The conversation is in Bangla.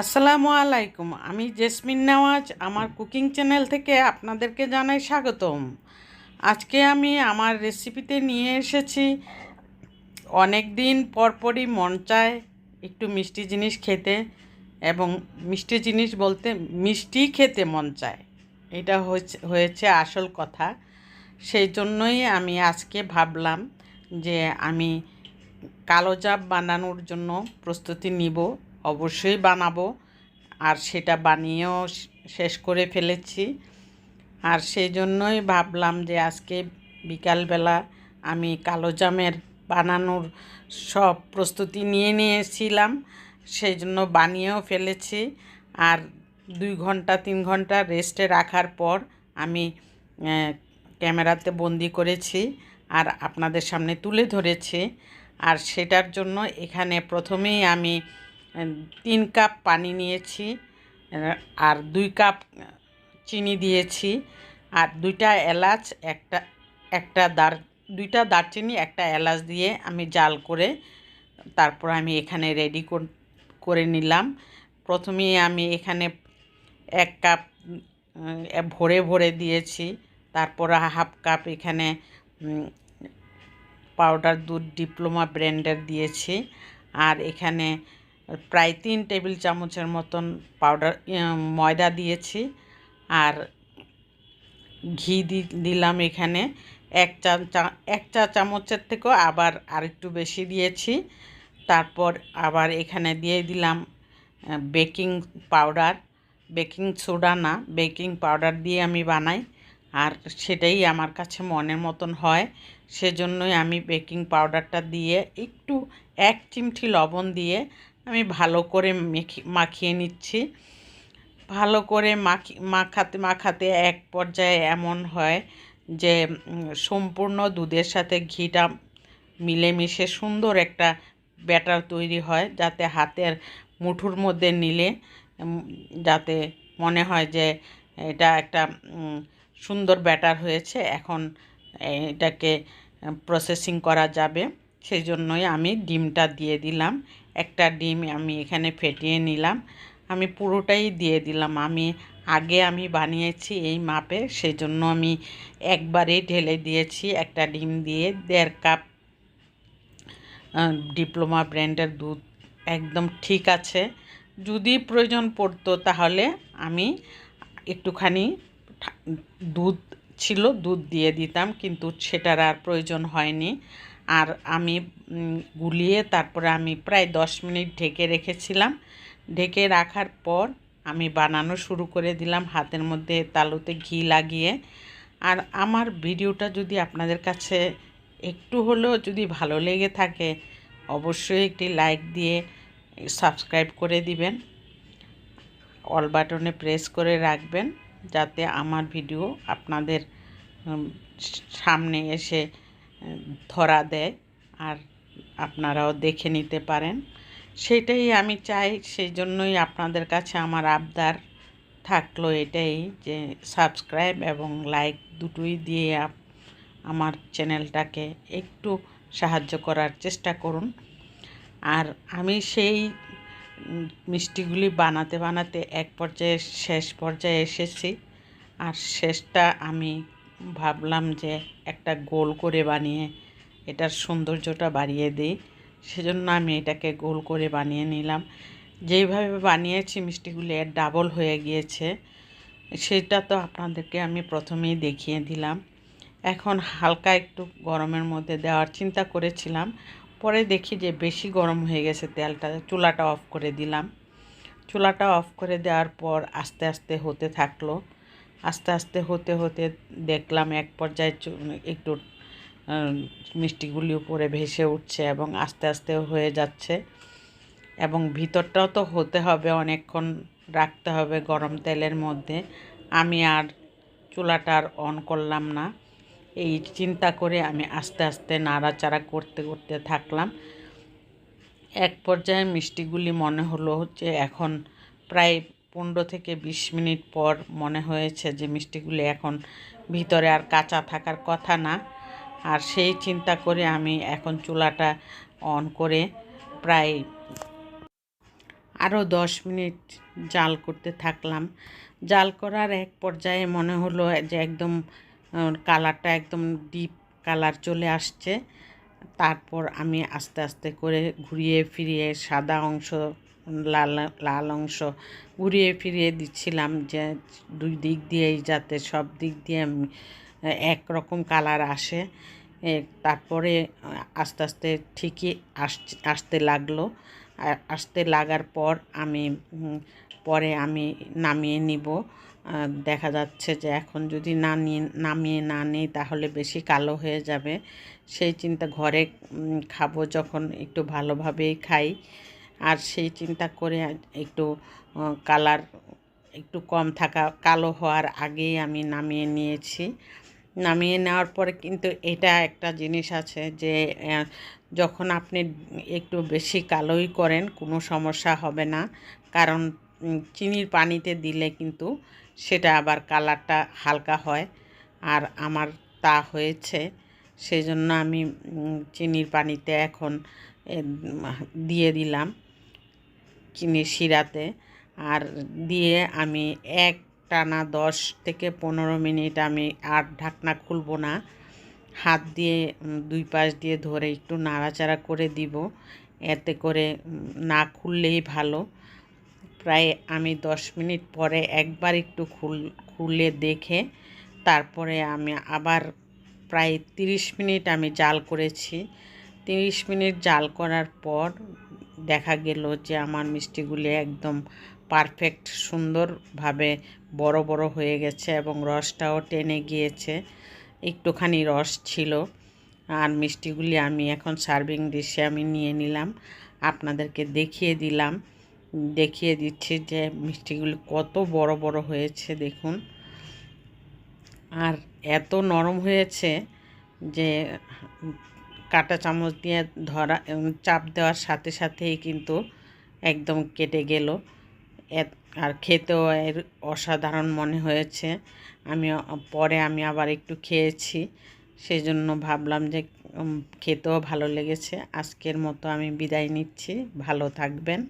আসসালামু আলাইকুম, আমি জেসমিন নেওয়াজ, আমার কুকিং চ্যানেল থেকে আপনাদেরকে জানাই স্বাগতম। আজকে আমি আমার রেসিপিতে নিয়ে এসেছি অনেক দিন পরপরই মন চায় একটু মিষ্টি জিনিস খেতে এবং মিষ্টি জিনিস বলতে মিষ্টি খেতে মন চায়। এটা হয়েছে আসল কথা। সেই জন্যই আমি আজকে ভাবলাম যে আমি কালো জাপ বানানোর জন্য প্রস্তুতি নিব। অবশ্যই বানাবো। আর সেটা বানিয়েও শেষ করে ফেলেছি। আর সেই জন্যই ভাবলাম যে আজকে বিকালবেলা আমি কালো জামের বানানোর সব প্রস্তুতি নিয়ে নিয়েছিলাম। সেই জন্য বানিয়েও ফেলেছি। আর দুই ঘণ্টা, তিন ঘণ্টা রেস্টে রাখার পর আমি ক্যামেরাতে বন্দি করেছি আর আপনাদের সামনে তুলে ধরেছি। আর সেটার জন্য এখানে প্রথমেই আমি তিন কাপ পানি নিয়েছি আর দুই কাপ চিনি দিয়েছি, আর দুইটা এলাচ, একটা একটা দার, দুইটা দারচিনি, একটা এলাচ দিয়ে আমি জাল করে তারপর আমি এখানে রেডি করে নিলাম। প্রথমেই আমি এখানে এক কাপ ভরে ভরে দিয়েছি, তারপর হাফ কাপ এখানে পাউডার দুধ ডিপ্লোমা ব্র্যান্ডের দিয়েছি, আর এখানে প্রায় তিন টেবিল চামচের মতন পাউডার ময়দা দিয়েছি আর ঘি দিলাম এখানে। এক চা- এক চা চামচের থেকেও আবার আরেকটু বেশি দিয়েছি। তারপর আবার এখানে দিয়ে দিলাম বেকিং পাউডার। বেকিং সোডা না, বেকিং পাউডার দিয়ে আমি বানাই। আর সেটাই আমার কাছে মনের মতন হয়। সেজন্যই আমি বেকিং পাউডারটা দিয়ে একটু এক চিমটি লবণ দিয়ে আমি ভালো করে মেখে, মাখিয়ে নিচ্ছি। ভালো করে মাখি, মাখাতে মাখাতে এক পর্যায়ে এমন হয় যে সম্পূর্ণ দুধের সাথে ঘিটা মিলেমিশে সুন্দর একটা ব্যাটার তৈরি হয় যাতে হাতের মুঠুর মধ্যে নিলে যাতে মনে হয় যে এটা একটা সুন্দর ব্যাটার হয়েছে। এখন এটাকে প্রসেসিং করা যাবে। সেই জন্যই আমি ডিমটা দিয়ে দিলাম। একটা ডিম আমি এখানে ফেটিয়ে নিলাম। আমি পুরোটাই দিয়ে দিলাম। আমি আগে আমি বানিয়েছি এই মাপে সেই জন্য আমি একবারেই ঢেলে দিয়েছি একটা ডিম দিয়ে। দেড় কাপ ডিপ্লোমা ব্র্যান্ডের দুধ একদম ঠিক আছে। যদি প্রয়োজন পড়তো তাহলে আমি একটুখানি দুধ ছিল, দুধ দিয়ে দিতাম, কিন্তু সেটার আর প্রয়োজন হয়নি। আর আমি গুলিয়ে তারপরে আমি প্রায় দশ মিনিট ঢেকে রেখেছিলাম। ঢেকে রাখার পর আমি বানানো শুরু করে দিলাম হাতের মধ্যে তালুতে ঘি লাগিয়ে। আর আমার ভিডিওটা যদি আপনাদের কাছে একটু হলেও যদি ভালো লেগে থাকে, অবশ্যই একটি লাইক দিয়ে সাবস্ক্রাইব করে দিবেন। অল বাটনে প্রেস করে রাখবেন যাতে আমার ভিডিও আপনাদের সামনে এসে ধরা দেয় আর আপনারাও দেখে নিতে পারেন। সেটাই আমি চাই, সেই জন্যই আপনাদের কাছে আমার আবদার থাকল এটাই যে সাবস্ক্রাইব এবং লাইক দুটোই দিয়ে আমার চ্যানেলটাকে একটু সাহায্য করার চেষ্টা করুন। আর আমি সেই মিষ্টিগুলি বানাতে বানাতে এক পর্যায়ে শেষ পর্যায়ে এসেছি। আর শেষটা আমি ভাবলাম যে একটা গোল করে বানিয়ে এটার সৌন্দর্যটা বাড়িয়ে দিই। সেজন্য আমি এটাকে গোল করে বানিয়ে নিলাম। যেইভাবে বানিয়েছি মিষ্টিগুলি এর ডাবল হয়ে গিয়েছে। সেটা তো আপনাদেরকে আমি প্রথমেই দেখিয়ে দিলাম। এখন হালকা একটু গরমের মধ্যে দেওয়ার চিন্তা করেছিলাম। পরে দেখি যে বেশি গরম হয়ে গেছে, তেলটা চুলাটা অফ করে দিলাম। চুলাটা অফ করে দেওয়ার পর আস্তে আস্তে হতে থাকল। আস্তে আস্তে হতে হতে দেখলাম এক পর্যায়ে একটু মিষ্টিগুলি উপরে ভেসে উঠছে এবং আস্তে আস্তে হয়ে যাচ্ছে। এবং ভিতরটাও তো হতে হবে, অনেকক্ষণ রাখতে হবে গরম তেলের মধ্যে। আমি আর চুলাটা আর অন করলাম না। এই চিন্তা করে আমি আস্তে আস্তে নাড়াচাড়া করতে করতে থাকলাম। এক পর্যায়ে মিষ্টিগুলি মনে হলো যে এখন প্রায় পনেরো থেকে বিশ মিনিট পর মনে হয়েছে যে মিষ্টিগুলি এখন ভিতরে আর কাঁচা থাকার কথা না। আর সেই চিন্তা করে আমি এখন চুলাটা অন করে প্রায় আরও দশ মিনিট জাল করতে থাকলাম। জাল করার এক পর্যায়ে মনে হলো যে একদম কালারটা একদম ডিপ কালার চলে আসছে। তারপর আমি আস্তে আস্তে করে ঘুরিয়ে ফিরিয়ে সাদা অংশ লাল লাল অংশ ঘুরিয়ে ফিরিয়ে দিচ্ছিলাম যে দুই দিক দিয়েই যাতে সব দিক দিয়ে একরকম কালার আসে। তারপরে আস্তে আস্তে ঠিকই আসছে আসতে লাগল। আসতে লাগার পর আমি পরে আমি নামিয়ে নিব। দেখা যাচ্ছে যে এখন যদি না নিয়ে, নামিয়ে না নিই তাহলে বেশি কালো হয়ে যাবে। সেই চিন্তা ঘরে খাব যখন একটু ভালোভাবেই খাই। আর সেই চিন্তা করে একটু কালার একটু কম থাকা, কালো হওয়ার আগেই আমি নামিয়ে নিয়েছি। নামিয়ে নেওয়ার পরে কিন্তু এটা একটা জিনিস আছে যে যখন আপনি একটু বেশি কালোই করেন, কোনো সমস্যা হবে না। কারণ চিনির পানিতে দিলে কিন্তু সেটা আবার কালারটা হালকা হয়। আর আমার তা হয়েছে সেই জন্য আমি চিনির পানিতে এখন দিয়ে দিলাম। চিনির শিরাতে আর দিয়ে আমি এক টানা দশ থেকে পনেরো মিনিট আমি আর ঢাকনা খুলবো না। হাত দিয়ে দুই পাশ দিয়ে ধরে একটু নাড়াচাড়া করে দিব। এতে করে না খুললেই ভালো। প্রায় আমি দশ মিনিট পরে একবার একটু খুল, খুলে দেখে তারপরে আমি আবার প্রায় তিরিশ মিনিট আমি জাল করেছি। তিরিশ মিনিট জাল করার পর দেখা গেল যে আমার মিষ্টিগুলি একদম পারফেক্ট সুন্দরভাবে বড় বড় হয়ে গেছে এবং রসটাও টেনে গিয়েছে। একটুখানি রস ছিল আর মিষ্টিগুলি আমি এখন সার্ভিং ডিশে আমি নিয়ে নিলাম। আপনাদেরকে দেখিয়ে দিলাম। দেখিয়ে দিচ্ছি যে মিষ্টিগুলি কত বড় বড় হয়েছে, দেখুন। আর এত নরম হয়েছে যে কাটা চামচ দিয়ে ধরা চাপ দেওয়ার সাথে সাথেই কিন্তু একদম কেটে গেল। আর খেতেও এর অসাধারণ মনে হয়েছে। আমি, পরে আমি আবার একটু খেয়েছি সেই জন্য ভাবলাম যে খেতেও ভালো লেগেছে। আজকের মতো আমি বিদায় নিচ্ছি। ভালো থাকবেন।